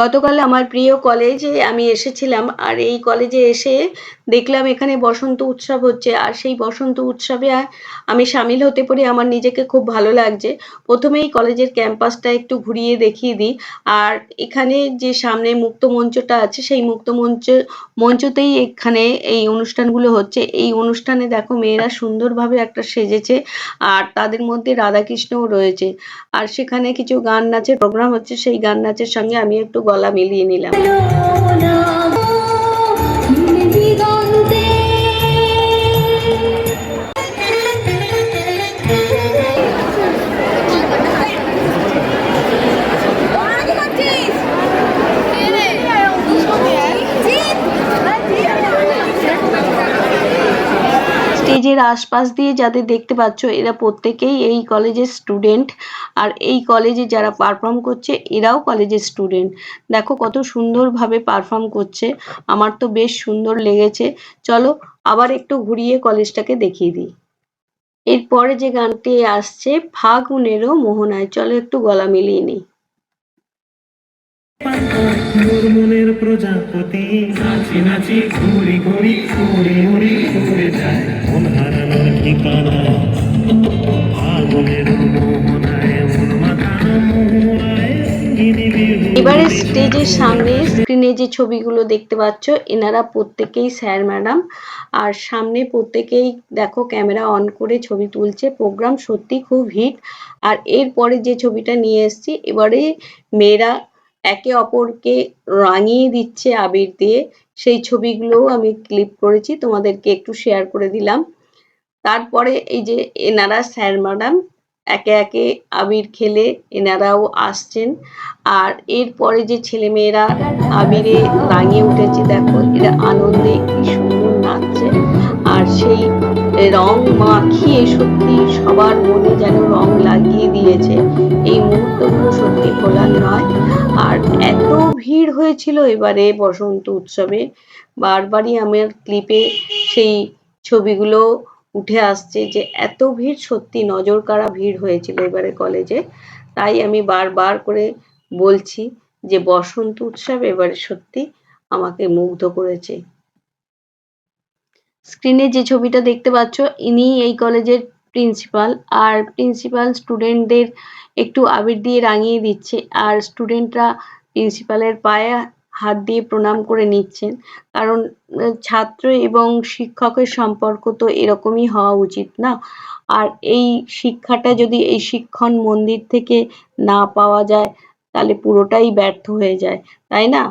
গতকাল আমার প্রিয় কলেজে আমি এসেছিলাম, আর এই কলেজে এসে দেখলাম এখানে বসন্ত উৎসব হচ্ছে, আর সেই বসন্ত উৎসবে আমি সামিল হতে পেরে আমার নিজেকে খুব ভালো লাগছে। প্রথমেই কলেজের ক্যাম্পাসটা একটু ঘুরিয়ে দেখিয়ে দিই, আর এখানে যে সামনে মুক্ত মঞ্চটা আছে, সেই মুক্ত মঞ্চ, মঞ্চতেই এখানে এই অনুষ্ঠানগুলো হচ্ছে। এই অনুষ্ঠানে দেখো মেয়েরা সুন্দরভাবে একটা সেজেছে, আর তাদের মধ্যে রাধাকৃষ্ণও রয়েছে, আর সেখানে কিছু গান নাচের প্রোগ্রাম হচ্ছে, সেই গান নাচের সঙ্গে আমি একটু গলা মিলিয়ে নিলাম। স্টেজের আশপাশ দিয়ে যাদের দেখতে পাচ্ছ, এরা প্রত্যেকেই এই কলেজের স্টুডেন্ট আর এই কলেজে যারা পারফর্ম করছে, এরাও কলেজের স্টুডেন্ট দেখো কত সুন্দরভাবে পারফর্ম করছে, আমার তো বেশ সুন্দর লেগেছে। চলো আবার একটু ঘুরিয়ে কলেজটাকে দেখিয়ে দিই। এরপরে যে গানটি আসছে, ফাগুনেরও মোহনায়। চলো একটু গলা মিলিয়ে নিই। প্রজাপতি, নাচি নাচি, ঘুরি ঘুরি উড়ি উড়ি উড়ে এবারে স্টেজের সামনে স্ক্রিনে যে ছবিগুলো দেখতে পাচ্ছ, এনারা প্রত্যেকেই স্যার, ম্যাডাম। আর সামনে প্রত্যেকেই দেখো ক্যামেরা অন করে ছবি তুলছে। প্রোগ্রাম সত্যি খুব হিট। আর এরপরে যে ছবিটা নিয়ে এসেছি, এবারে মেয়েরা একে অপরকে রাঙিয়ে দিচ্ছে আবির দিয়ে। সেই ছবিগুলোও আমি ক্লিপ করেছি, তোমাদেরকে একটু শেয়ার করে দিলাম। তারপরে এই যে এনারা স্যার, ম্যাডাম একে একে আবির খেলে এনারাও আসছেন। আর এরপরে যে ছেলেমেয়েরা আবিরে রাঙিয়ে উঠেছে, দেখো, এরা আনন্দে কি সুন্দর নাচছে। আর সেই রং মাখিয়ে সত্যি সবার মনে যেন রং লাগিয়ে দিয়েছে। এই মুহূর্তগুলো সত্যি ভোলার নয়। আর এত ভিড় হয়েছিল এবারে বসন্ত উৎসবে। বারবারই আমার ক্লিপে সেই ছবিগুলো উঠে আসছে যে এত ভিড় সত্যি নজর কাড়া ভিড় হয়েছিল এবারে কলেজে। তাই আমি বারবার করে বলছি যে বসন্ত উৎসব এবারে সত্যি আমাকে মুগ্ধ করেছে। স্ক্রিনে যে ছবিটা দেখতে পাচ্ছ ইনি এই কলেজের প্রিন্সিপাল আর প্রিন্সিপাল স্টুডেন্টদের একটু আবির দিয়ে রাঙিয়ে দিচ্ছে। আর স্টুডেন্টরা প্রিন্সিপালের পায়ে হাত দিয়ে প্রণাম করে নিচ্ছেন। কারণ ছাত্র এবং শিক্ষকের সম্পর্ক তো এরকমই হওয়া উচিত না। আর এই শিক্ষাটা যদি এই শিক্ষণ মন্দির থেকে না পাওয়া যায়, তাহলে পুরোটাই ব্যর্থ হয়ে যায়। তাই না?